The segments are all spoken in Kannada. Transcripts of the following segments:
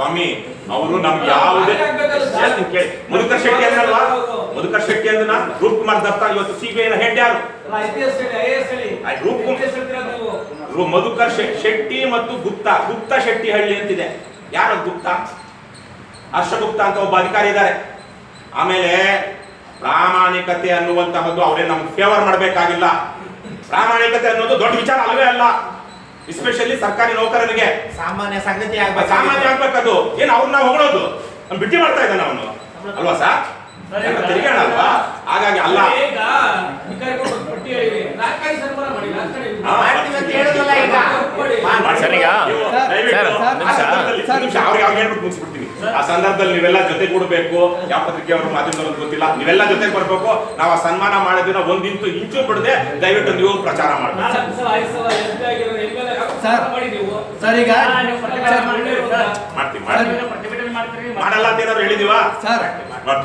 ಸ್ವಾಮಿ, ಅವರು ನಮ್ಗೆ ಯಾವುದೇ ಮಧುಕರ್ ಶೆಟ್ಟಿ ಅಂದ್ರಲ್ವಾ? ಮಧುಕರ್ ಶೆಟ್ಟಿ ಅಂದ್ರ ರೂಪ್ ಕುಮಾರ್ ದತ್ತ ಇವತ್ತು ಸಿಬಿಐ ನ ಹೆಡ್ ಯಾರು? ಮಧುಕರ್ ಶೆಟ್ಟಿ ಮತ್ತು ಗುಪ್ತಾ ಗುಪ್ತಾ ಶೆಟ್ಟಿ ಹಳ್ಳಿ ಅಂತಿದೆ. ಯಾರು ಗುಪ್ತಾ? ಹರ್ಷಗುಪ್ತ ಅಂತ ಒಬ್ಬ ಅಧಿಕಾರಿ ಇದ್ದಾರೆ. ಆಮೇಲೆ ಪ್ರಾಮಾಣಿಕತೆ ಅನ್ನುವಂತಹದ್ದು ಅವರೇ ನಮ್ಗೆ ಫೇವರ್ ಮಾಡಬೇಕಾಗಿಲ್ಲ. ಪ್ರಾಮಾಣಿಕತೆ ಅನ್ನೋದು ದೊಡ್ಡ ವಿಚಾರ ಅಲ್ಲವೇ ಅಲ್ಲ. ಎಸ್ಪೆಷಲಿ ಸರ್ಕಾರಿ ನೌಕರರಿಗೆ. ಸಾಮಾನ್ಯ ಸಂಗತಿ ಸಾಮಾನ್ಯ ಆಗ್ಬೇಕದು. ಏನ್ ಅವ್ರನ್ನ ಹೊಗಳೋದು? ನಮ್ ಬಿಟ್ಟಿ ಮಾಡ್ತಾ ಇದ್ದಾನೆ ಅವನು. ಅಲ್ವಾ ಸರ್? ಅಲ್ವಾ? ಹಾಗಾಗಿ ಅಲ್ಲ. ಹಾ. ಮಾಡ್ತೀವಿ ಅಂತ ಹೇಳಿದ್ರಲ್ಲ ಈಗ. ಮುಗಿಸ್ಬಿಡ್ತೀನಿ. ಆ ಸಂದರ್ಭದಲ್ಲಿ ನೀವೆಲ್ಲ ಜೊತೆ ಕೊಡಬೇಕು ಯಾವ ಪತ್ರಿಕೆ ಅವರು ಮಾಧ್ಯಮದವರು ಗೊತ್ತಿಲ್ಲ. ನೀವೆಲ್ಲ ಜೊತೆ ಬರ್ಬೇಕು. ನಾವು ಆ ಸನ್ಮಾನ ಮಾಡಿದ್ರೆ ಒಂದಿಂತು ಇಂಚು ಇಂಚು ಬಿಡದೆ ದಯವಿಟ್ಟು ನೀವು ಪ್ರಚಾರ ಮಾಡ್ಬೇಕು. ಸರ್, ಸರ್ ಈಗ ಮಾಡ್ತೀವಿ ಮಾಡಲ್ಲ ಅಂತ ಏನಾದ್ರು ಹೇಳಿದೀವಾ ಸರ್.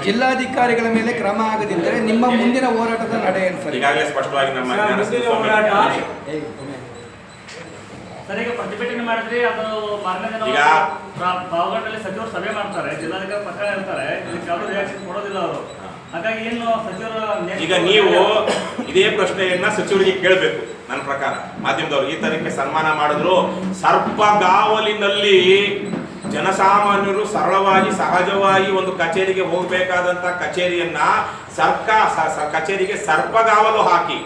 ಜಿಲ್ಲಾಧಿಕಾರಿಗಳ ಮೇಲೆ ಕ್ರಮ ಆಗದಿದ್ದರೆ ನಿಮ್ಮ ಮುಂದಿನ ಹೋರಾಟದ ನಡೆ ಏನು ಸರ್? ಈಗಾಗಲೇ ಸ್ಪಷ್ಟವಾಗಿ ನಮ್ಮ ಸರ್ ಈಗ ಪ್ರತಿಭಟನೆ ಮಾಡಿದ್ರಿ ಅದು ಮಾರನೇ ದಿನ ಪಾವಗಡದಲ್ಲಿ ಸಚಿವರು ಸಭೆ ಮಾಡ್ತಾರೆ ಜಿಲ್ಲಾಧಿಕಾರಿ ಪತ್ರ ಇರ್ತಾರೆ ಇದಕ್ಕೆ ಯಾರು ರಿಯಾಕ್ಷನ್ ಕೊಡೋದಿಲ್ಲ ಅವರು. ಹಾಗಾಗಿ ಏನು ಸಚಿವರು ಈಗ ನೀವು ಇದೇ ಪ್ರಶ್ನೆಯನ್ನ ಸಚಿವರಿಗೆ ಕೇಳಬೇಕು ನನ್ನ ಪ್ರಕಾರ. ಮಾಧ್ಯಮದವರು ಈ ತರಕ್ಕೆ ಸನ್ಮಾನ ಮಾಡಿದ್ರು ಸರ್ಪಗಾವಲಿನಲ್ಲಿ ಜನಸಾಮಾನ್ಯರು ಸರಳವಾಗಿ ಸಹಜವಾಗಿ ಒಂದು ಕಚೇರಿಗೆ ಹೋಗಬೇಕಾದಂತ ಕಚೇರಿಯನ್ನ ಸರ್ಕಾರ ಕಚೇರಿಗೆ ಸರ್ಪಗಾವಲು ಹಾಕಿ.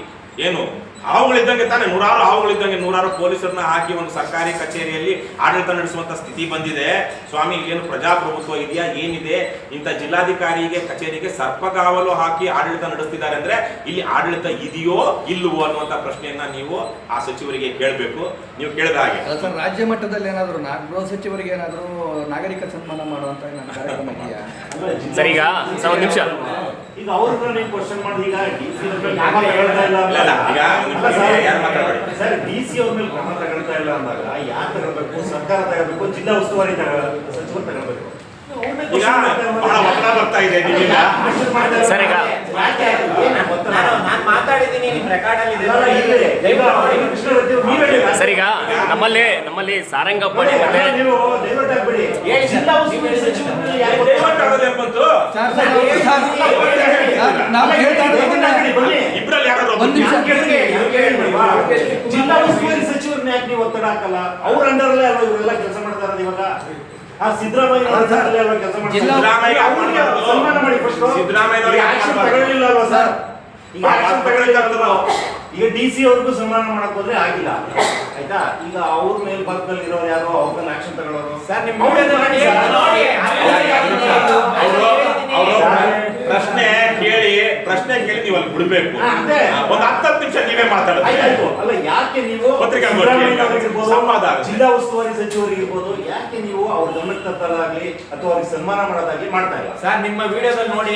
ಏನು? ಹಾವುಗಳಿದ್ದಂಗೆ ತಾನೆ ನೂರಾರು ಹಾವುಗಳಿದ್ದಂಗೆ ನೂರಾರು ಪೊಲೀಸರನ್ನ ಹಾಕಿ ಒಂದು ಸರ್ಕಾರಿ ಕಚೇರಿಯಲ್ಲಿ ಆಡಳಿತ ನಡೆಸುವಂತ ಸ್ಥಿತಿ ಬಂದಿದೆ. ಸ್ವಾಮಿ ಏನು ಪ್ರಜಾಪ್ರಭುತ್ವ ಇದೆಯಾ? ಏನಿದೆ? ಇಂಥ ಜಿಲ್ಲಾಧಿಕಾರಿಗೆ ಕಚೇರಿಗೆ ಸರ್ಪಗಾವಲು ಹಾಕಿ ಆಡಳಿತ ನಡೆಸ್ತಿದ್ದಾರೆ ಅಂದ್ರೆ ಇಲ್ಲಿ ಆಡಳಿತ ಇದೆಯೋ ಇಲ್ಲವೋ ಅನ್ನುವಂತ ಪ್ರಶ್ನೆಯನ್ನ ನೀವು ಆ ಸಚಿವರಿಗೆ ಕೇಳಬೇಕು. ನೀವು ಕೇಳಿದ ಹಾಗೆ. ಸರ್ ರಾಜ್ಯ ಮಟ್ಟದಲ್ಲಿ ಏನಾದರೂ ನಾ ಗೃಹ ಸಚಿವರಿಗೆ ಏನಾದರೂ ನಾಗರಿಕ ಸನ್ಮಾನ ಮಾಡುವಂತ ಸರಿ ಕಾರ್ಯಕ್ರಮ ಇದೆಯಾ? ಸರ್ ಈಗ ಒಂದು ನಿಮಿಷ. ಈಗ ಅವ್ರನ್ನ ನೀವು ಕ್ವಶನ್ ಮಾಡಿ ಈಗ ಡಿ ಸಿ ತಗೊಳ್ತಾ ಇಲ್ಲ ಇಲ್ಲ, ಇಲ್ಲ, ಈಗ ಅಲ್ಲ ಸರ್. ಸರ್ ಡಿಸಿ ಅವ್ರ ಮೇಲೆ ಕ್ರಮ ತಗೊಳ್ತಾ ಇಲ್ಲ ಅಂದಾಗ ಯಾರು ತಗೊಳ್ಬೇಕು? ಸರ್ಕಾರ ತಗೋಬೇಕು ಜಿಲ್ಲಾ ಉಸ್ತುವಾರಿ ತಗೋ ಸಚಿವರು ತಗೋಬೇಕು. ಸರ್, ಈಗ-? ನಾನು ನಾನು ಮಾತಾಡಿದ್ದೀನಿ ನಿಮ್ ರೆಕಾರ್ಡ್ ಅಲ್ಲಿ ಇದೆ. ಅಲ್ಲ, ಇಲ್ಲ, ಈಗ ಅವ್ರಿಗೆ ಕೃಷ್ಣರೆಡ್ಡಿ ಅವ್ರು ನೀವೇ ಹೇಳಿ. ಸರ್ ಈಗ ನಮ್ಮಲ್ಲಿ ನಮ್ಮಲ್ಲಿ ಸಾರಂಗಪಾಣಿ ಮತ್ತೆ ನೀವು. ಜಿಲ್ಲಾ ಉಸ್ತುವಾರಿ ನಾವು ಸಚಿವರನ್ನ ಯಾಕೆ ನೀವು ಒತ್ತಡ ಹಾಕಲ್ಲ? ಅವ್ರ ಅಲ್ವಾ ಇವರೆಲ್ಲ ಕೆಲಸ ಮಾಡ್ತಾ ಇರೋದು ಇವಾಗ? ಆ ಸಿದ್ದರಾಮಯ್ಯ ಕೆಲಸ ಮಾಡ್ತಾ ಜಿಲ್ಲಾ- ಸಿದ್ದರಾಮಯ್ಯ ಅವ್ರಿಗೆ ಸನ್ಮಾನ ಮಾಡಿ ಫಸ್ಟ್ ಸಿದ್ದರಾಮಯ್ಯ ಆಕ್ಷನ್. ತಗೊಳ್ಳಿಲ್ಲ ಅಲ್ವಾ ಸರ್? ಆಕ್ಷನ್ ಮಾತು ತಗೊಳ್ಳಿಲ್ಲ ಈಗ ಡಿ ಸಿ ಅವ್ರಿಗೂ ಸನ್ಮಾನ ಮಾಡಕ್ ಹೋದ್ರೆ ಆಗಿಲ್ಲ. ಆಯ್ತಾ? ಈಗ ಅವ್ರ ಮೇಲ್ಭಾಗದಲ್ಲಿ ಇರೋರು ಯಾರು? ಅವ್ರ ಮೇಲೆ ಆಕ್ಷನ್ ತಗೊಳ್ಳೋರು? ಸರ್ ನಿಮ್ಮ ಪ್ರಶ್ನೆ ಕೇಳಿ ಪ್ರಶ್ನೆ ಕೇಳಿ ನೀವು ಅಲ್ಲಿ ಬಿಡ್ಬೇಕು. ಒಂದ್ ಹತ್ತತ್ತು ನಿಮಿಷ ನೀವೇ ಮಾತಾಡೋದು. ಅಲ್ಲ ಯಾಕೆ ನೀವು ಜಿಲ್ಲಾ ಉಸ್ತುವಾರಿ ಸಚಿವರಿಗಿರ್ಬೋದು ಯಾಕೆ ನೀವು ಅವ್ರ ಗಮನಕ್ಕೆ ತರಲಾಗ್ಲಿ ಅಥವಾ ಅವ್ರಿಗೆ ಸನ್ಮಾನ ಮಾಡೋದಾಗ್ಲಿ ಮಾಡ್ತಾ ಇಲ್ಲ? ಸರ್ ನಿಮ್ಮ ವಿಡಿಯೋದಲ್ಲಿ ನೋಡಿ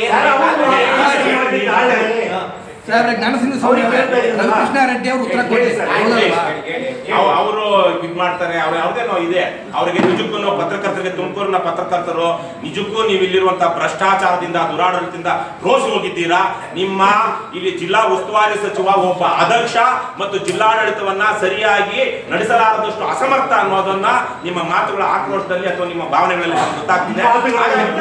ಸರ್, ಜ್ಞಾನಸಿಂಹ ಸ್ವಾಮಿ ಅವರೇ ರವಿಕೃಷ್ಣ ರೆಡ್ಡಿ ಅವರು ಉತ್ತರ ಕೊಡಿ ಅವರು ಇದ್ ಮಾಡ್ತಾರೆ ಅವ್ರ ಯಾವ್ದೇನೋ ಇದೆ. ಅವರಿಗೆ ನಿಜಕ್ಕೂ ನಾವು ಪತ್ರಕರ್ತರಿಗೆ ತುಮಕೂರಿನ ಪತ್ರಕರ್ತರು ನಿಜಕ್ಕೂ ನೀವು ಇಲ್ಲಿರುವಂತ ಭ್ರಷ್ಟಾಚಾರದಿಂದ ದುರಾಡಳಿತದಿಂದ ರೋಸ್ ಹೋಗಿದ್ದೀರಾ? ನಿಮ್ಮ ಇಲ್ಲಿ ಜಿಲ್ಲಾ ಉಸ್ತುವಾರಿ ಸಚಿವ ಒಬ್ಬ ಅಧ್ಯಕ್ಷ ಮತ್ತು ಜಿಲ್ಲಾಡಳಿತವನ್ನ ಸರಿಯಾಗಿ ನಡೆಸಲಾರದಷ್ಟು ಅಸಮರ್ಥ ಅನ್ನೋದನ್ನ ನಿಮ್ಮ ಮಾತುಗಳ ಆಕ್ರೋಶದಲ್ಲಿ ಅಥವಾ ನಿಮ್ಮ ಭಾವನೆಗಳಲ್ಲಿ ಗೊತ್ತಾಗ್ತಿದೆ ಹಾಗಾಗಿ-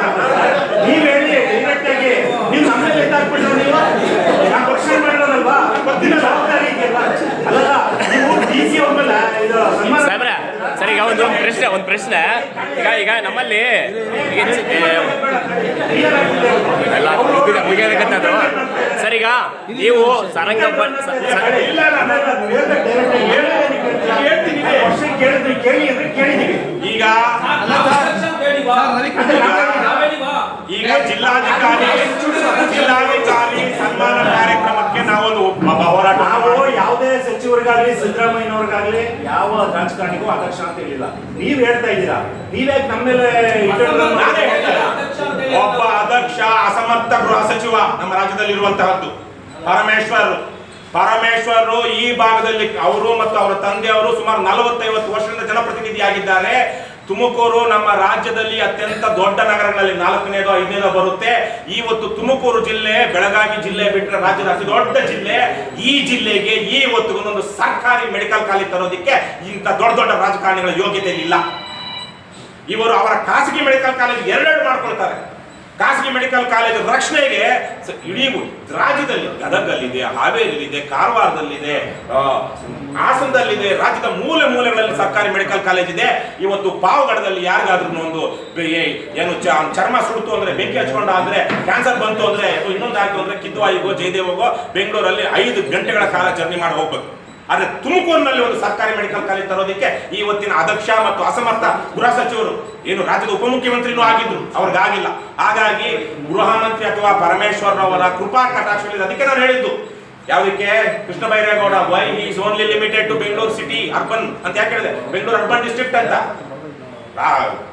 ನೀವ್ ಹೇಳಿ ಡೈರೆಕ್ಟ್ ಆಗಿ ನೀವು ನಮ್ಮ ಮೇಲೆ ಎತ್ತಾಕ್ಬಿಟ್ರು ನೀವು ನಾನು ಕ್ವಶನ್ ಮಾಡಿರೋದಲ್ವಾ ದಿನ ಜವಾಬ್ದಾರಿ ಇದೆಯಲ್ಲ ಅಲ್ಲಲ್ಲ ನೀವು ಡಿ ಸಿ ಅವ್ರ ಮೇಲೆ ಇದು ಸನ್ಮಾನ ಸಾಹೇಬ್ರೆ ಸರ್ ಈಗ ಒಂದು ಪ್ರಶ್ನೆ. ಈಗ ಈಗ ನಮ್ಮಲ್ಲಿ ಎಲ್ಲ ಈಗ ನೀವು ಸರಂಗ ಈಗ ಈಗ ಜಿಲ್ಲಾಧಿಕಾರಿ ಜಿಲ್ಲಾಧಿಕಾರಿ ಸನ್ಮಾನ ಕಾರ್ಯಕ್ರಮಕ್ಕೆ ನಾವೊಂದು ಹೋರಾಟ ಸಚಿವರಿಗಾಗ್ಲಿ ಸಿದ್ದರಾಮಯ್ಯನವ್ರಿಗಾಗ್ಲಿ ಯಾವ ರಾಜಕಾರಣಿಗೂ ಆದರ್ಶ ಅಂತ ಹೇಳಿಲ್ಲ. ನೀವ್ ಹೇಳ್ತಾ ಇದ್ದೀರಾ? ನೀವೇ ನಮ್ಮ ಮೇಲೆ. ಒಬ್ಬ ಅಧ್ಯಕ್ಷ ಅಸಮರ್ಥ ಗೃಹ ಸಚಿವ ನಮ್ಮ ರಾಜ್ಯದಲ್ಲಿ ಇರುವಂತಹದ್ದು ಪರಮೇಶ್ವರ್. ಪರಮೇಶ್ವರ್ ಈ ಭಾಗದಲ್ಲಿ ಅವರು ಮತ್ತು ಅವರ ತಂದೆಯವರು ಸುಮಾರು ನಲವತ್ತೈವತ್ತು ವರ್ಷದಿಂದ ಜನಪ್ರತಿನಿಧಿಯಾಗಿದ್ದಾರೆ. ತುಮಕೂರು ನಮ್ಮ ರಾಜ್ಯದಲ್ಲಿ ಅತ್ಯಂತ ದೊಡ್ಡ ನಗರಗಳಲ್ಲಿ ನಾಲ್ಕನೇದು, ಐದನೇದು ಬರುತ್ತೆ. ಇವತ್ತು ತುಮಕೂರು ಜಿಲ್ಲೆ, ಬೆಳಗಾವಿ ಜಿಲ್ಲೆ ಬಿಟ್ಟರೆ ರಾಜ್ಯದ ಅತಿ ದೊಡ್ಡ ಜಿಲ್ಲೆ. ಈ ಜಿಲ್ಲೆಗೆ ಈ ಒಂದು ಸರ್ಕಾರಿ ಮೆಡಿಕಲ್ ಕಾಲೇಜ್ ತರೋದಕ್ಕೆ ಇಂಥ ದೊಡ್ಡ ದೊಡ್ಡ ರಾಜಕಾರಣಿಗಳ ಯೋಗ್ಯತೆ ಇಲ್ಲ ಇವರು ಅವರ ಖಾಸಗಿ ಮೆಡಿಕಲ್ ಕಾಲೇಜ್ ಎರಡೆರಡು ಮಾಡ್ಕೊಳ್ತಾರೆ. ಖಾಸಗಿ ಮೆಡಿಕಲ್ ಕಾಲೇಜ್ ರಕ್ಷಣೆಗೆ ಇಡೀ ರಾಜ್ಯದಲ್ಲಿ ಗದಗಲ್ಲಿದೆ, ಹಾವೇರಿಯಲ್ಲಿದೆ, ಕಾರವಾರದಲ್ಲಿದೆ ಹಾಸನದಲ್ಲಿದೆ, ರಾಜ್ಯದ ಮೂಲೆ ಮೂಲೆಗಳಲ್ಲಿ ಸರ್ಕಾರಿ ಮೆಡಿಕಲ್ ಕಾಲೇಜ್ ಇದೆ. ಇವತ್ತು ಪಾವಗಡದಲ್ಲಿ ಯಾರಿಗಾದ್ರೂ ಒಂದು ಏನು ಚರ್ಮ ಸುಡ್ತು ಅಂದ್ರೆ, ಬೆಂಕಿ ಹಚ್ಕೊಂಡ ಅಂದ್ರೆ, ಕ್ಯಾನ್ಸರ್ ಬಂತು ಅಂದ್ರೆ ಇನ್ನೊಂದು ಆಯ್ತು ಅಂದ್ರೆ ಕಿದ್ವಾಯಿಗೋ, ಜಯದೇವಗೋ, ಬೆಂಗಳೂರಲ್ಲಿ ಐದು ಗಂಟೆಗಳ ಕಾಲ ಜರ್ನಿ ಮಾಡಿ ಹೋಗ್ಬೇಕು. ಆದ್ರೆ ತುಮಕೂರಿನಲ್ಲಿ ಒಂದು ಸರ್ಕಾರಿ ಮೆಡಿಕಲ್ ಕಾಲೇಜ್ ತರೋದಕ್ಕೆ ಇವತ್ತಿನ ಅಧ್ಯಕ್ಷ ಮತ್ತು ಅಸಮರ್ಥ ಗೃಹ ಸಚಿವರು ಏನು ರಾಜ್ಯದ ಉಪಮುಖ್ಯಮಂತ್ರಿನೂ ಆಗಿದ್ರು. ಅವ್ರಿಗಾಗಿಲ್ಲ. ಹಾಗಾಗಿ ಗೃಹ ಮಂತ್ರಿ ಅಥವಾ ಪರಮೇಶ್ವರ್ ಅವರ ಕೃಪಾ ಕಟಾಕ್ಷ ಅದಕ್ಕೆ ನಾನು ಹೇಳಿದ್ದು. ಯಾವುದಕ್ಕೆ? Krishna Byregowda why is only limited to Bengaluru city urban ಅಂತ ಯಾಕೆ ಹೇಳಿದೆ? ಬೆಂಗಳೂರು ಅರ್ಬನ್ ಡಿಸ್ಟ್ರಿಕ್ಟ್ ಅಂತ.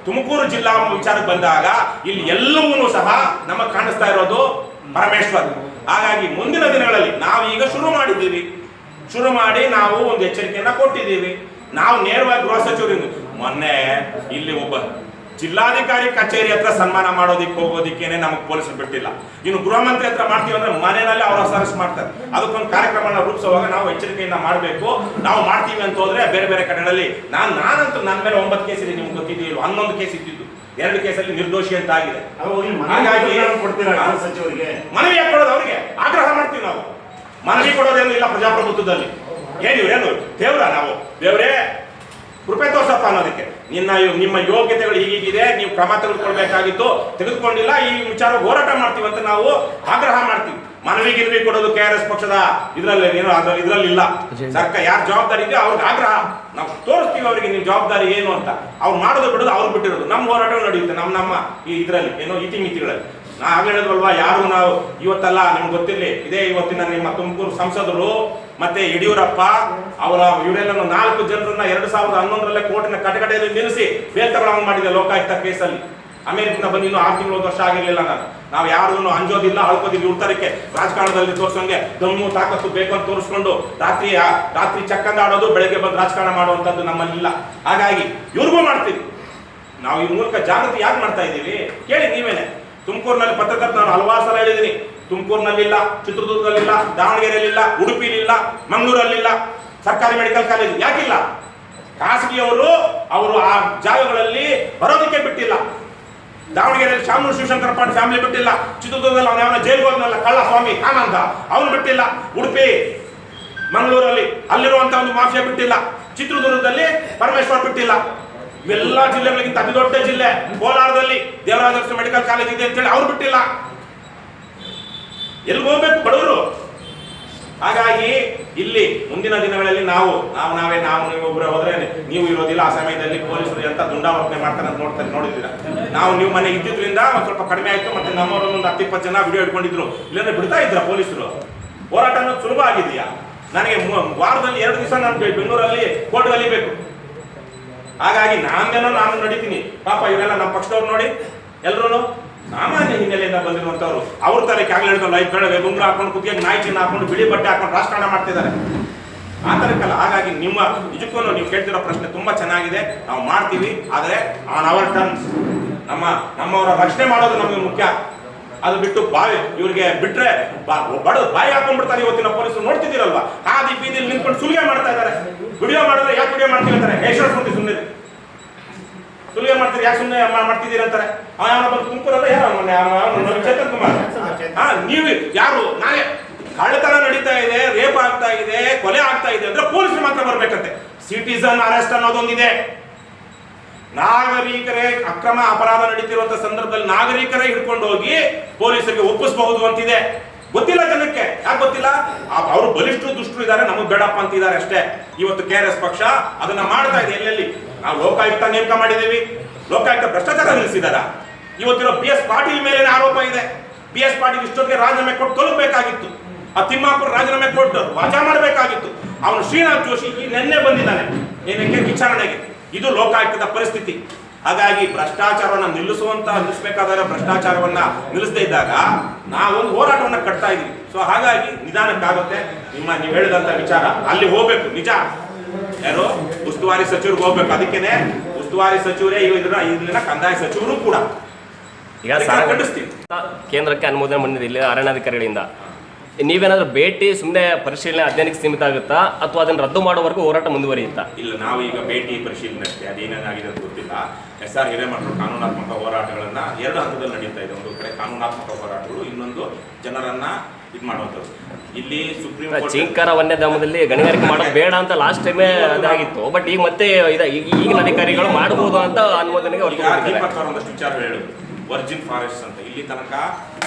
ತುಮಕೂರು ಜಿಲ್ಲಾ ವಿಚಾರಕ್ಕೆ ಬಂದಾಗ ಇಲ್ಲಿ ಎಲ್ಲವೂ ಸಹ ನಮಗೆ ಕಾಣಿಸ್ತಾ ಇರೋದು ಪರಮೇಶ್ವರ್. ಹಾಗಾಗಿ ಮುಂದಿನ ದಿನಗಳಲ್ಲಿ ನಾವು ಈಗ ಶುರು ಮಾಡಿ ನಾವು ಒಂದು ಎಚ್ಚರಿಕೆಯನ್ನ ಕೊಟ್ಟಿದ್ದೀವಿ. ನಾವು ನೇರವಾಗಿ ಗೃಹ ಸಚಿವರು ಮೊನ್ನೆ ಇಲ್ಲಿ ಒಬ್ಬ ಜಿಲ್ಲಾಧಿಕಾರಿ ಕಚೇರಿ ಹತ್ರ ಸನ್ಮಾನ ಮಾಡೋದಿಕ್ಕೆ ಹೋಗೋದಿಕ್ಕೇನೆ ನಮಗೆ ಪೊಲೀಸರು ಬಿಟ್ಟಿಲ್ಲ. ಇನ್ನು ಗೃಹ ಮಂತ್ರಿ ಹತ್ರ ಮಾಡ್ತೀವಿ ಅಂದ್ರೆ ಮನೆಯಲ್ಲಿ ಅವರ ಸರ್ವಿಸ್ ಮಾಡ್ತಾರೆ. ಅದಕ್ಕೊಂದು ಕಾರ್ಯಕ್ರಮ ರೂಪಿಸುವಾಗ ನಾವು ಎಚ್ಚರಿಕೆಯಿಂದ ಮಾಡಬೇಕು. ನಾವು ಮಾಡ್ತೀವಿ ಅಂತ ಹೋದ್ರೆ ಬೇರೆ ಬೇರೆ ಕಡೆಗಳಲ್ಲಿ ನಾನು ನಾನಂತೂ ನನ್ನ ಮೇಲೆ ಒಂಬತ್ತು ಕೇಸ್ ಇದೆ ನಿಮ್ಗೆ ಗೊತ್ತಿದ್ದೀವಿ ಹನ್ನೊಂದು ಕೇಸ್ ಇದ್ದಿದ್ದು. ಎರಡು ಕೇಸಲ್ಲಿ ನಿರ್ದೋಷಿ ಅಂತ ಆಗಿದೆ. ಹಾಗಾಗಿ ಕೊಡ್ತೀರಾ ಗೃಹ ಸಚಿವರಿಗೆ? ಮನವಿ ಹಾಕೊಳ್ಳೋದು ಅವರಿಗೆ. ಆಗ್ರಹ ಮಾಡ್ತೀವಿ ನಾವು. ಮನವಿ ಕೊಡೋದೇನು ಇಲ್ಲ ಪ್ರಜಾಪ್ರಭುತ್ವದಲ್ಲಿ. ಏನು ಇವ್ರೇನು ದೇವ್ರ ನಾವು? ದೇವ್ರೇ ಕೃಪೆ ತೋರ್ಸಪ್ಪ ಅನ್ನೋದಕ್ಕೆ. ನಿನ್ನ ನಿಮ್ಮ ಯೋಗ್ಯತೆಗಳು ಹೀಗಿದೆ ನೀವು ಕ್ರಮ ತೆಗೆದುಕೊಳ್ಬೇಕಾಗಿತ್ತು. ತೆಗೆದುಕೊಂಡಿಲ್ಲ ಈ ವಿಚಾರ ಹೋರಾಟ ಮಾಡ್ತೀವಿ ಅಂತ ನಾವು ಆಗ್ರಹ ಮಾಡ್ತೀವಿ. ಮನವಿ ಗಿರ್ವಿ ಕೊಡೋದು ಕೆ ಆರ್ ಎಸ್ ಪಕ್ಷದ ಇದ್ರಲ್ಲಿ ಏನೋ ಇದರಲ್ಲಿ ಇದ್ರಲ್ಲಿ ಇಲ್ಲ. ಸರ್ಕಾರ ಯಾರು ಜವಾಬ್ದಾರಿ ಇದೆಯೋ ಅವ್ರಿಗೆ ಆಗ್ರಹ. ನಾವು ತೋರಿಸ್ತೀವಿ ಅವರಿಗೆ ನಿಮ್ಮ ಜವಾಬ್ದಾರಿ ಏನು ಅಂತ. ಅವ್ರು ಮಾಡೋದು ಬಿಡೋದು ಅವ್ರು ಬಿಟ್ಟಿರೋದು. ನಮ್ಮ ಹೋರಾಟಗಳು ನಡೆಯುತ್ತೆ ನಮ್ಮ ನಮ್ಮ ಈ ಇದರಲ್ಲಿ ಏನೋ ಇತಿಮಿತಿಗಳಲ್ಲಿ. ನಾ ಹೇಳಿದ್ವಲ್ವಾ ಯಾರು ನಾವು ಇವತ್ತಲ್ಲ, ನಿಮ್ಗೆ ಗೊತ್ತಿರಲಿ, ಇದೇ ಇವತ್ತಿನ ನಿಮ್ಮ ತುಮಕೂರು ಸಂಸದರು ಮತ್ತೆ ಯಡಿಯೂರಪ್ಪ ಅವರ ಇವರೆಲ್ಲ ನಾಲ್ಕು ಜನರನ್ನ ಎರಡು ಸಾವಿರದ ಹನ್ನೊಂದರಲ್ಲೇ ಕೋರ್ಟಿನ ಕಟಕಟೆಯಲ್ಲಿ ನಿಲ್ಲಿಸಿ ಬೇಲ್ ಮಾಡಿದೆ ಲೋಕಾಯುಕ್ತ ಕೇಸಲ್ಲಿ. ಅಮೆರಿಕದಿಂದ ಬಂದು ಇನ್ನೂ ಆರು ತಿಂಗಳು ವರ್ಷ ಆಗಿರಲಿಲ್ಲ ನಾನು. ನಾವು ಯಾರನ್ನು ಅಂಜೋದಿಲ್ಲ, ಅಳ್ಕೋದಿಲ್ಲ ಉಳ್ತಾರಕ್ಕೆ ರಾಜಕಾರಣದಲ್ಲಿ ತೋರಿಸೋಂಗೆ ದಮ್ಮು, ತಾಕತ್ತು ಬೇಕು ಅಂತ ತೋರಿಸ್ಕೊಂಡು ರಾತ್ರಿ ರಾತ್ರಿ ಚಕ್ಕಂದ ಆಡೋದು, ಬೆಳಗ್ಗೆ ಬಂದು ರಾಜಕಾರಣ ಮಾಡುವಂಥದ್ದು ನಮ್ಮಲ್ಲಿಲ್ಲ. ಹಾಗಾಗಿ ಇವ್ರಿಗೂ ಮಾಡ್ತೀವಿ. ನಾವು ಈ ಮೂಲಕ ಜಾಗೃತಿ ಯಾಕೆ ಮಾಡ್ತಾ ಇದ್ದೀವಿ? ಕೇಳಿ ನೀವೇನೆ. ತುಮಕೂರಿನಲ್ಲಿ ಪತ್ರಕರ್ತ ನಾನು ಹಲವಾರು ಸಲ ಹೇಳಿದ್ದೀನಿ. ತುಮಕೂರಿನಲ್ಲಿಲ್ಲ, ಚಿತ್ರದುರ್ಗದಲ್ಲಿಲ್ಲ, ದಾವಣಗೆರೆಯಲ್ಲಿಲ್ಲ ಉಡುಪಿಲಿಲ್ಲ ಮಂಗಳೂರಲ್ಲಿಲ್ಲ, ಸರ್ಕಾರಿ ಮೆಡಿಕಲ್ ಕಾಲೇಜ್ ಯಾಕಿಲ್ಲ? ಖಾಸಗಿಯವರು ಅವರು ಆ ಜಾಗಗಳಲ್ಲಿ ಬರೋದಕ್ಕೆ ಬಿಟ್ಟಿಲ್ಲ. ದಾವಣಗೆರೆಯಲ್ಲಿ ಶಾಮೂರು ಶಿವಶಂಕರ ಪಾಂಡ್ ಫ್ಯಾಮಿಲಿ ಬಿಟ್ಟಿಲ್ಲ. ಚಿತ್ರದುರ್ಗದಲ್ಲಿ ಅವನ ಜೈಲ್ಗೆ ಹೋದ್ನಲ್ಲ ಕಳ್ಳ ಸ್ವಾಮಿ ಆನಂದ ಅವನು ಬಿಟ್ಟಿಲ್ಲ. ಉಡುಪಿ, ಮಂಗಳೂರಲ್ಲಿ ಅಲ್ಲಿರುವಂತಹ ಒಂದು ಮಾಫಿಯಾ ಬಿಟ್ಟಿಲ್ಲ. ಚಿತ್ರದುರ್ಗದಲ್ಲಿ ಪರಮೇಶ್ವರ್ ಬಿಟ್ಟಿಲ್ಲ. ಇವೆಲ್ಲ ಜಿಲ್ಲೆಗಳಿಗಿಂತ ಅತಿ ದೊಡ್ಡ ಜಿಲ್ಲೆ. ಕೋಲಾರದಲ್ಲಿ ದೇವರಾಜ ಮೆಡಿಕಲ್ ಕಾಲೇಜ್ ಇದೆ ಅಂತೇಳಿ ಅವ್ರು ಬಿಟ್ಟಿಲ್ಲ. ಎಲ್ಲಿಗೆ ಹೋಗ್ಬೇಕು ಬಡವರು? ಹಾಗಾಗಿ ಇಲ್ಲಿ ಮುಂದಿನ ದಿನಗಳಲ್ಲಿ ನಾವು ನಾವು, ನಾವೇ, ನಾವು, ನೀವು ಒಬ್ಬರು ಹೋದ್ರೆ ನೀವು ಇರೋದಿಲ್ಲ. ಆ ಸಮಯದಲ್ಲಿ ಪೊಲೀಸರು ಎಂತ ದುಂಡಾವರ್ತನೆ ಮಾಡ್ತಾರೆ ಅಂತ ನೋಡ್ತಾರೆ ನೋಡಿದ್ರ ನಾವು ನೀವು ಮನೆ ಇದ್ದಿದ್ರಿಂದ ಒಂದ್ ಸ್ವಲ್ಪ ಕಡಿಮೆ ಆಯ್ತು, ಮತ್ತೆ ನಮ್ಮವರು ಒಂದು ಹತ್ತಿಪ್ಪತ್ತು ಜನ ವಿಡಿಯೋ ಇಟ್ಕೊಂಡಿದ್ರು ಇಲ್ಲಂದ್ರೆ ಬಿಡ್ತಾ ಇದ್ರ ಪೊಲೀಸರು? ಹೋರಾಟ ಅನ್ನೋದು ಸುಲಭ ಆಗಿದೆಯಾ? ನನಗೆ ವಾರದಲ್ಲಿ ಎರಡು ದಿವಸ ನಾನು ಬೆಂಗಳೂರಲ್ಲಿ ಕೋರ್ಟ್ ಕಲಿಬೇಕು ಹಾಗಾಗಿ ನಾನೇನೋ ನಾನು ನಡೀತೀನಿ. ಪಾಪ ಇವೆಲ್ಲ ನಮ್ಮ ಪಕ್ಷದವ್ರು ನೋಡಿ ಎಲ್ಲರೂ ಸಾಮಾನ್ಯ ಹಿನ್ನೆಲೆಯಿಂದ ಬಂದಿರುವಂತವ್ರು ಅವ್ರ ತರಕ್ಕೆ ಆಗ್ಲೇ ಹೇಳಿದ್ವಲ್ಲ ಲೈಫ್ ಕಡೆ ಗುಂಗ್ರ ಹಾಕೊಂಡು ಕುತ್ತಿಗೆ ನಾಯಿ ಚಿನ್ನ ಹಾಕೊಂಡು ಬಿಳಿ ಬಟ್ಟೆ ಹಾಕೊಂಡು ರಾಜಕಾರಣ ಮಾಡ್ತಿದ್ದಾರೆ. ಆ ಥರಕ್ಕಲ್ಲ ಹಾಗಾಗಿ ನಿಮ್ಮ ನಿಜಕ್ಕೂ ನೀವು ಕೇಳ್ತಿರೋ ಪ್ರಶ್ನೆ ತುಂಬಾ ಚೆನ್ನಾಗಿದೆ. ನಾವು ಮಾಡ್ತೀವಿ, ಆದರೆ ಆನ್ ಅವರ್ ಟರ್ಮ್ಸ್ ನಮ್ಮ, ನಮ್ಮವರ ರಕ್ಷಣೆ ಮಾಡೋದು ನಮಗೆ ಮುಖ್ಯ. ಅದು ಬಿಟ್ಟು ಬಾವಿ, ಇವ್ರಿಗೆ ಬಿಟ್ರೆ ಬಡ ಬಾಯಿ ಹಾಕೊಂಡ್ಬಿಡ್ತಾರೆ ಇವತ್ತಿನ ಪೊಲೀಸರು. ನೋಡ್ತಿದ್ದೀರಲ್ವಾ? ಹಾದಿ ಬೀದಿಲಿ ನಿಂತ್ಕೊಂಡು ಸುಲಿಗೆ ಮಾಡ್ತಾ ಇದ್ದಾರೆ. ವಿಡಿಯೋ ಮಾಡಿದ್ರೆ ಯಾಕೆ ವಿಡಿಯೋ ಮಾಡ್ತೀವಿ ಅಂತಾರೆ ಯಶೋಸ್ ಮುಂದೆ ಸುಮ್ಮನೆ ಮಾಡ್ತೀರಿ ಯಾಕೆ ಸುಮ್ಮನೆ ಮಾಡ್ತಿದ್ದೀರಿ ಅಂತಾರೆ? ಅವನ ಬಂದು ತುಮಕೂರಲ್ಲ ಯಾರು ಚೇತನ್ ಕುಮಾರ್. ಹಾ ನೀವು ಯಾರು? ನಾನೇ. ಕಳ್ಳತನ ನಡೀತಾ ಇದೆ ರೇಪ್ ಆಗ್ತಾ ಇದೆ ಕೊಲೆ ಆಗ್ತಾ ಇದೆ ಅಂದ್ರೆ ಪೊಲೀಸರು ಮಾತ್ರ ಬರ್ಬೇಕಂತೆ. ಸಿಟಿಸನ್ ಅರೆಸ್ಟ್ ಅನ್ನೋದೊಂದಿದೆ. ನಾಗರಿಕರೇ ಅಕ್ರಮ ಅಪರಾಧ ನಡೀತಿರುವಂತ ಸಂದರ್ಭದಲ್ಲಿ ನಾಗರಿಕರೇ ಹಿಡ್ಕೊಂಡು ಹೋಗಿ ಪೊಲೀಸರಿಗೆ ಒಪ್ಪಿಸಬಹುದು ಅಂತಿದೆ. ಗೊತ್ತಿಲ್ಲ ಜನಕ್ಕೆ. ಯಾಕೆ ಗೊತ್ತಿಲ್ಲ? ಅವರು ಬಲಿಷ್ಠ ದುಷ್ಟರು ಇದ್ದಾರೆ ನಮಗೆ ಬೇಡಪ್ಪ ಅಂತಿದ್ದಾರೆ ಅಷ್ಟೇ. ಇವತ್ತು ಕೆ ಆರ್ ಎಸ್ ಪಕ್ಷ ಅದನ್ನ ಮಾಡ್ತಾ ಇದೆ ಎಲ್ಲೆಲ್ಲಿ? ನಾವು ಲೋಕಾಯುಕ್ತ ನೇಮಕ ಮಾಡಿದ್ದೀವಿ. ಲೋಕಾಯುಕ್ತ ಭ್ರಷ್ಟಾಚಾರ ನಿಲ್ಲಿಸಿದಾರ ಇವತ್ತಿರೋ ಬಿ ಎಸ್ ಪಾಟೀಲ್ ಮೇಲೆ ಆರೋಪ ಇದೆ. ಬಿ ಎಸ್ ಪಾಟೀಲ್ ಇಷ್ಟೊತ್ತಿಗೆ ರಾಜೀನಾಮೆ ಕೊಟ್ಟು ತೊಲಗಬೇಕಾಗಿತ್ತು ಆ ತಿಮ್ಮಾಪುರ ರಾಜೀನಾಮೆ ಕೊಟ್ಟು ವಜಾ ಮಾಡಬೇಕಾಗಿತ್ತು. ಅವನು ಶ್ರೀನಾಥ್ ಜೋಶಿ ಈ ನಿನ್ನೆ ಬಂದಿದ್ದಾನೆ. ಏನಕ್ಕೆ? ವಿಚಾರಣೆಗೆ. ಇದು ಲೋಕಾಯುಕ್ತದ ಪರಿಸ್ಥಿತಿ. ಹಾಗಾಗಿ ಭ್ರಷ್ಟಾಚಾರವನ್ನು ನಿಲ್ಲಿಸುವಂತ ನಿಲ್ಲಿಸಬೇಕಾದಾಗ ಭ್ರಷ್ಟಾಚಾರವನ್ನ ನಿಲ್ಲಿಸದೇ ಇದ್ದಾಗ ನಾವೊಂದು ಹೋರಾಟವನ್ನ ಕಟ್ತಾ ಇದೀವಿ ಸೊ ಹಾಗಾಗಿ ನಿಧಾನಕ್ಕಾಗುತ್ತೆ. ನಿಮ್ಮ, ನೀವು ಹೇಳಿದಂತ ವಿಚಾರ. ಅಲ್ಲಿ ಹೋಗ್ಬೇಕು. ನಿಜ. ಯಾರು ಉಸ್ತುವಾರಿ ಸಚಿವರಿಗೆ ಹೋಗ್ಬೇಕು. ಅದಕ್ಕೇನೆ ಉಸ್ತುವಾರಿ ಸಚಿವರೇ ಇದನ್ನ ಇಲ್ಲಿನ ಕಂದಾಯ ಸಚಿವರು ಕೂಡ. ಈಗ ಖಂಡಿಸ್ತೀವಿ. ಕೇಂದ್ರಕ್ಕೆ ಅನುಮೋದನೆ ಬಂದಿದೆ ಇಲ್ಲಿ ಅರಣ್ಯಾಧಿಕಾರಿಗಳಿಂದ. ನೀವೇನಾದ್ರೂ ಭೇಟಿ ಸುಮ್ಮನೆ ಪರಿಶೀಲನೆ ಅಧ್ಯಯನಕ್ಕೆ ಸೀಮಿತ ಆಗುತ್ತಾ? ಅಥವಾ ಅದನ್ನು ರದ್ದು ಮಾಡೋವರೆಗೂ ಹೋರಾಟ ಮುಂದುವರಿಯುತ್ತಾ? ಇಲ್ಲ ನಾವು ಈಗ ಭೇಟಿ ಪರಿಶೀಲನೆ ಅಷ್ಟೇ. ಅದೇನೇನಾಗಿದೆ ಅಂತ ಗೊತ್ತಿಲ್ಲ. ಎಸ್ ಆರ್ ಹಿರೇಮಠರು ಕಾನೂನಾತ್ಮಕ ಹೋರಾಟಗಳನ್ನ ಎರಡು ಹಂತದಲ್ಲಿ ನಡೀತಾ ಇದೆ. ಒಂದು ಕಡೆ ಕಾನೂನಾತ್ಮಕ ಹೋರಾಟಗಳು ಇನ್ನೊಂದು ಜನರನ್ನ ಇದು ಮಾಡುವಂಥದ್ದು. ಇಲ್ಲಿ ಸುಪ್ರೀಂ ಕೋರ್ಟ್ ಚೀಂಕಾರ ವನ್ಯಧಾಮದಲ್ಲಿ ಗಣಿಗಾರಿಕೆ ಮಾಡೋದು ಬೇಡ ಅಂತ ಲಾಸ್ಟ್ ಟೈಮೇ ಅದಾಗಿತ್ತು ಬಟ್ ಈಗ ಮತ್ತೆ ಇದ ಈಗ- ಈಗಿನ ಅಧಿಕಾರಿಗಳು ಮಾಡಬಹುದು ಅಂತ ಅನುಮೋದನೆಗೆ ಒಂದಷ್ಟು ವಿಚಾರ ಹೇಳಿದ್ರು ವರ್ಜಿನ್ ಫಾರೆಸ್ಟ್ ಅಂತ. ಇಲ್ಲಿ ತನಕ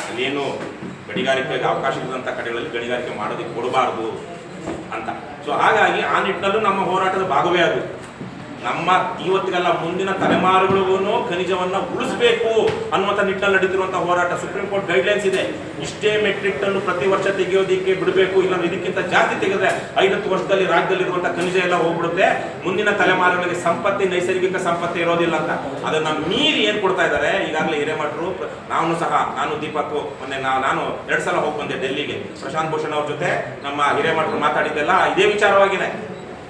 ಅಲ್ಲೇನು ಗಣಿಗಾರಿಕೆಗೆ ಅವಕಾಶ ಇದ್ದಂಥ ಕಡೆಗಳಲ್ಲಿ ಗಣಿಗಾರಿಕೆ ಮಾಡೋದಕ್ಕೆ ಕೊಡಬಾರ್ದು ಅಂತ. ಸೊ ಹಾಗಾಗಿ ಆ ನಿಟ್ಟಿನಲ್ಲೂ ನಮ್ಮ ಹೋರಾಟದ ಭಾಗವೇ ಅದು. ನಮ್ಮ ಇವತ್ತಿಗೆಲ್ಲ ಮುಂದಿನ ತಲೆಮಾರುಗಳಿಗೂ ಖನಿಜವನ್ನ ಉಳಿಸಬೇಕು ಅನ್ನುವಂಥ ನಿಟ್ಟಿನಲ್ಲಿ ನಡೀತಿರುವಂಥ ಹೋರಾಟ ಸುಪ್ರೀಂ ಕೋರ್ಟ್ ಗೈಡ್ಲೈನ್ಸ್ ಇದೆ. ಇಷ್ಟೇ ಮೆಟ್ರಿಕ್ ಟನ್ ಪ್ರತಿ ವರ್ಷ ತೆಗೆಯೋದಿಕ್ಕೆ ಬಿಡಬೇಕು ಇಲ್ಲ ಇದಕ್ಕಿಂತ ಜಾಸ್ತಿ ತೆಗೆದ್ರೆ ಐವತ್ತು ವರ್ಷದಲ್ಲಿ ರಾಜ್ಯದಲ್ಲಿರುವಂಥ ಖನಿಜ ಎಲ್ಲ ಹೋಗ್ಬಿಡುತ್ತೆ. ಮುಂದಿನ ತಲೆಮಾರುಗಳಿಗೆ ಸಂಪತ್ತಿ, ನೈಸರ್ಗಿಕ ಸಂಪತ್ತಿ ಇರೋದಿಲ್ಲ ಅಂತ. ಅದನ್ನ ಮೀರಿ ಏನ್ ಕೊಡ್ತಾ ಇದ್ದಾರೆ? ಈಗಾಗಲೇ ಹಿರೇಮಠರು, ನಾನು ಸಹ, ನಾನು ದೀಪಕ್ ಮೊನ್ನೆ ನಾನು ಎರಡು ಸಲ ಹೋಗಿ ಬಂದೆ ಡೆಲ್ಲಿಗೆ ಪ್ರಶಾಂತ್ ಭೂಷಣ್ ಅವ್ರ ಜೊತೆ ನಮ್ಮ ಹಿರೇಮಠರು ಮಾತಾಡಿದ್ದೆಲ್ಲ ಇದೇ ವಿಚಾರವಾಗಿದೆ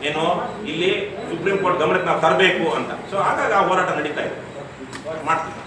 ಏನು ಇಲ್ಲಿ ಸುಪ್ರೀಂ ಕೋರ್ಟ್ ಗಮನಕ್ಕೆ ನಾವು ತರಬೇಕು ಅಂತ. ಸೊ ಹಾಗಾಗಿ ಆ ಹೋರಾಟ ನಡೀತಾ ಇದೆ. ಮಾಡ್ತೀವಿ.